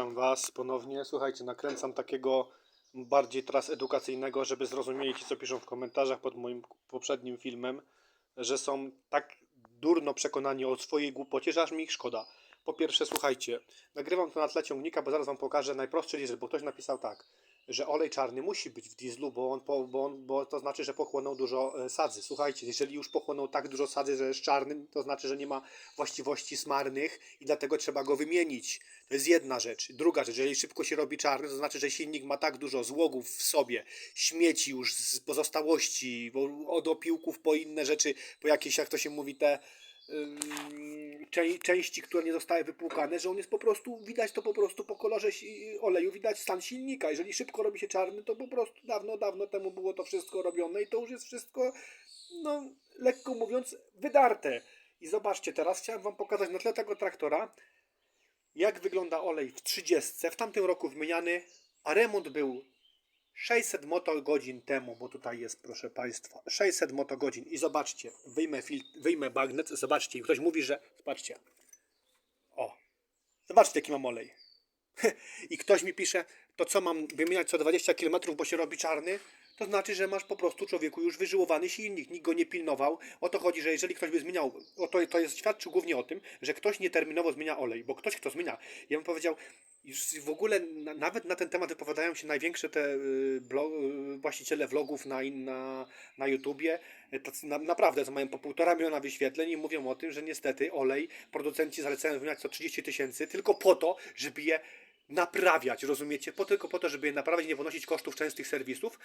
Witam Was ponownie. Słuchajcie, nakręcam takiego bardziej teraz edukacyjnego, żeby zrozumieli ci, co piszą w komentarzach pod moim poprzednim filmem, że są tak durno przekonani o swojej głupocie, że aż mi ich szkoda. Po pierwsze, słuchajcie, nagrywam to na tle ciągnika, bo zaraz Wam pokażę najprostszy diesel, bo ktoś napisał tak, że olej czarny musi być w dieslu, bo, on, po, bo, on, bo to znaczy, że pochłonął dużo e, sadzy. Słuchajcie, jeżeli już pochłonął tak dużo sadzy, że jest czarny, to znaczy, że nie ma właściwości smarnych i dlatego trzeba go wymienić. To jest jedna rzecz. Druga rzecz, jeżeli szybko się robi czarny, to znaczy, że silnik ma tak dużo złogów w sobie, śmieci już z pozostałości, od opiłków po inne rzeczy, po jakieś, jak to się mówi, te części, które nie zostały wypłukane, że on jest po prostu, widać to po prostu po kolorze oleju, widać stan silnika. Jeżeli szybko robi się czarny, to po prostu dawno, dawno temu było to wszystko robione i to już jest wszystko, no, lekko mówiąc, wydarte. I zobaczcie, teraz chciałem Wam pokazać na tle tego traktora, jak wygląda olej w 30. W tamtym roku wymieniany, a remont był 600 motogodzin temu, bo tutaj jest, proszę Państwa, 600 motogodzin. I zobaczcie, wyjmę, fil, wyjmę bagnet, zobaczcie, i ktoś mówi, że, zobaczcie, o, zobaczcie, jaki mam olej. I ktoś mi pisze, to co mam wymieniać co 20 km, bo się robi czarny? To znaczy, że masz po prostu człowieku już wyżyłowany silnik, nikt go nie pilnował. O to chodzi, że jeżeli ktoś by zmieniał, o to, to jest świadczy głównie o tym, że ktoś nieterminowo zmienia olej, bo ktoś kto zmienia, ja bym powiedział, już w ogóle na, nawet na ten temat wypowiadają się największe te y, blo, y, właściciele vlogów na, na, na YouTubie, tacy na, naprawdę, mają po półtora miliona wyświetleń i mówią o tym, że niestety olej producenci zalecają wymieniać co 30 tysięcy tylko po to, żeby je naprawiać, rozumiecie? Po, tylko po to, żeby je naprawiać, nie ponosić kosztów częstych serwisów,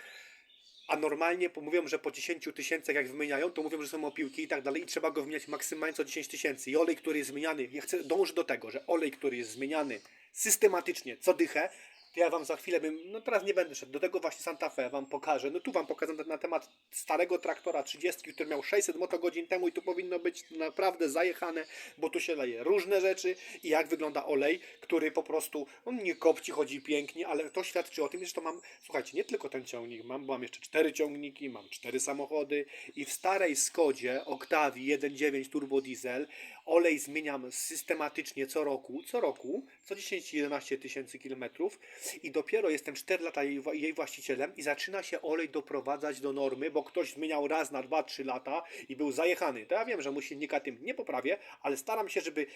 a normalnie mówią, że po 10 tysięcach jak wymieniają, to mówią, że są opiłki i tak dalej i trzeba go wymieniać maksymalnie co 10 tysięcy. I olej, który jest zmieniany, ja chcę dążyć do tego, że olej, który jest zmieniany systematycznie, co dychę, to ja wam za chwilę bym, no teraz nie będę szedł, do tego właśnie Santa Fe wam pokażę. No tu wam pokażę na, temat starego traktora 30, który miał 600 motogodzin temu i tu powinno być naprawdę zajechane, bo tu się leje różne rzeczy i jak wygląda olej, który po prostu, on nie kopci, chodzi pięknie, ale to świadczy o tym, że to mam, słuchajcie, nie tylko ten ciągnik mam, bo mam jeszcze cztery ciągniki, mam cztery samochody i w starej Skodzie Octavii 1.9 turbo diesel olej zmieniam systematycznie co roku, co roku, co 10-11 tysięcy kilometrów i dopiero jestem 4 lata jej, jej właścicielem i zaczyna się olej doprowadzać do normy, bo ktoś zmieniał raz na 2-3 lata i był zajechany. To ja wiem, że mu silnika tym nie poprawię, ale staram się, żeby,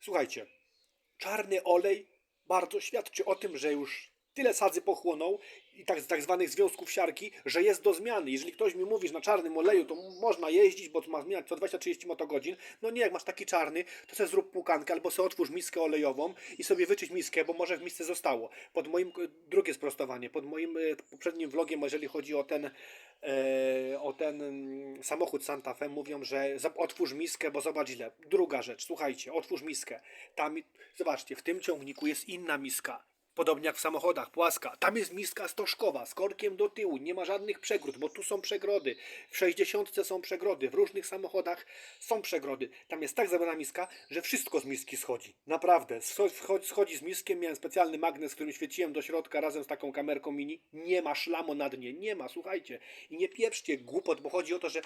słuchajcie, czarny olej bardzo świadczy o tym, że już tyle sadzy pochłonął i tak, tak zwanych związków siarki, że jest do zmiany. Jeżeli ktoś mi mówi, że na czarnym oleju to można jeździć, bo to ma zmieniać co 20-30 motogodzin, no nie, jak masz taki czarny, to sobie zrób płukankę albo sobie otwórz miskę olejową i sobie wyczyść miskę, bo może w misce zostało. Pod moim, drugie sprostowanie, pod moim e, poprzednim vlogiem, jeżeli chodzi o ten, e, o ten mm, samochód Santa Fe, mówią, że otwórz miskę, bo zobacz źle. Druga rzecz, słuchajcie, otwórz miskę. Tam, zobaczcie, w tym ciągniku jest inna miska. Podobnie jak w samochodach, płaska. Tam jest miska stożkowa z korkiem do tyłu. Nie ma żadnych przegród, bo tu są przegrody. W 60 są przegrody, w różnych samochodach są przegrody. Tam jest tak zabrana miska, że wszystko z miski schodzi. Naprawdę. Schodzi z miskiem. Miałem specjalny magnes, którym świeciłem do środka razem z taką kamerką mini. Nie ma szlamu na dnie. Nie ma, słuchajcie. I nie pieprzcie głupot, bo chodzi o to, że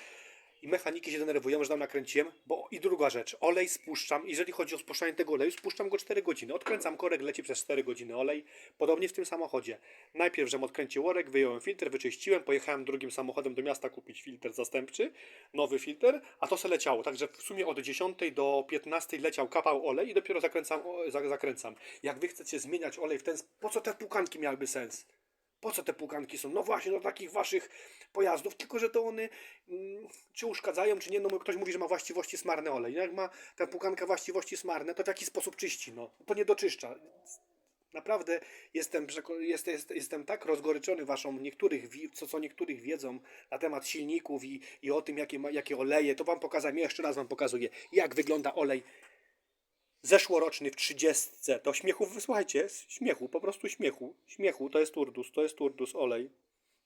i mechaniki się denerwują, że tam nakręciłem, bo i druga rzecz, olej spuszczam, jeżeli chodzi o spuszczanie tego oleju, spuszczam go 4 godziny, odkręcam korek, leci przez 4 godziny olej, podobnie w tym samochodzie. Najpierw, żem odkręcił worek, wyjąłem filtr, wyczyściłem, pojechałem drugim samochodem do miasta kupić filtr zastępczy, nowy filtr, a to se leciało, także w sumie od 10 do 15 leciał kapał olej i dopiero zakręcam, zakręcam. Jak wy chcecie zmieniać olej w ten, sp- po co te płukanki miałyby sens? Po co te płukanki są? No właśnie do takich waszych pojazdów, tylko że to one mm, czy uszkadzają, czy nie. No ktoś mówi, że ma właściwości smarne olej. No Jak ma ta płukanka właściwości smarne, to w jaki sposób czyści? No to nie doczyszcza. Naprawdę jestem, jest, jest, jestem tak rozgoryczony waszą niektórych, co, co niektórych wiedzą na temat silników i, i o tym, jakie, jakie oleje. To wam pokazałem, jeszcze raz wam pokazuję, jak wygląda olej zeszłoroczny w 30. To śmiechu, słuchajcie, śmiechu, po prostu śmiechu. Śmiechu, to jest turdus, to jest turdus, olej.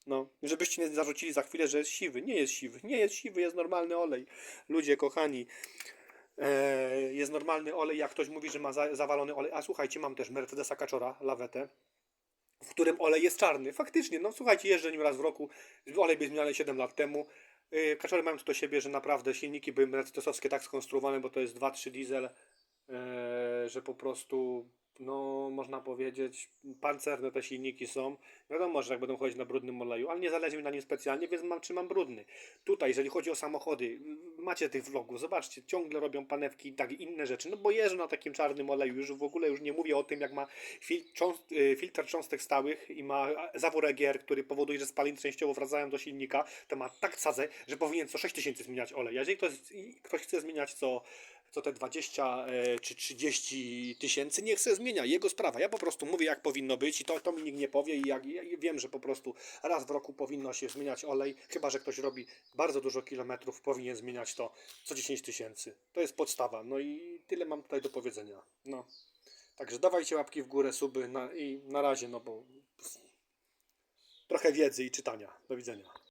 No, żebyście nie zarzucili za chwilę, że jest siwy. Nie jest siwy, nie jest siwy, jest normalny olej. Ludzie kochani, e, jest normalny olej, jak ktoś mówi, że ma za, zawalony olej. A słuchajcie, mam też Mercedesa Kaczora, lawetę, w którym olej jest czarny. Faktycznie, no słuchajcie, jeżdżę nim raz w roku. Olej był zmieniany 7 lat temu. Yy, Kaczory mają to do siebie, że naprawdę silniki były mercedesowskie tak skonstruowane, bo to jest 2-3 diesel, że po prostu no można powiedzieć, pancerne te silniki są. Wiadomo, że jak będą chodzić na brudnym oleju, ale nie zależy mi na nim specjalnie, więc mam, trzymam brudny. Tutaj, jeżeli chodzi o samochody, macie tych vlogów, zobaczcie, ciągle robią panewki i tak inne rzeczy, no bo jeżdżą na takim czarnym oleju, już w ogóle już nie mówię o tym, jak ma fil, cząst, y, filtr cząstek stałych i ma zawór EGR, który powoduje, że spaliny częściowo wracają do silnika, to ma tak sadzę, że powinien co 6000 zmieniać olej. Jeżeli ktoś, ktoś chce zmieniać co co te 20 e, czy 30 tysięcy, niech se zmienia, jego sprawa. Ja po prostu mówię, jak powinno być i to, to mi nikt nie powie i jak, ja wiem, że po prostu raz w roku powinno się zmieniać olej, chyba, że ktoś robi bardzo dużo kilometrów, powinien zmieniać to co 10 tysięcy. To jest podstawa. No i tyle mam tutaj do powiedzenia. No. Także dawajcie łapki w górę, suby na, i na razie, no bo trochę wiedzy i czytania. Do widzenia.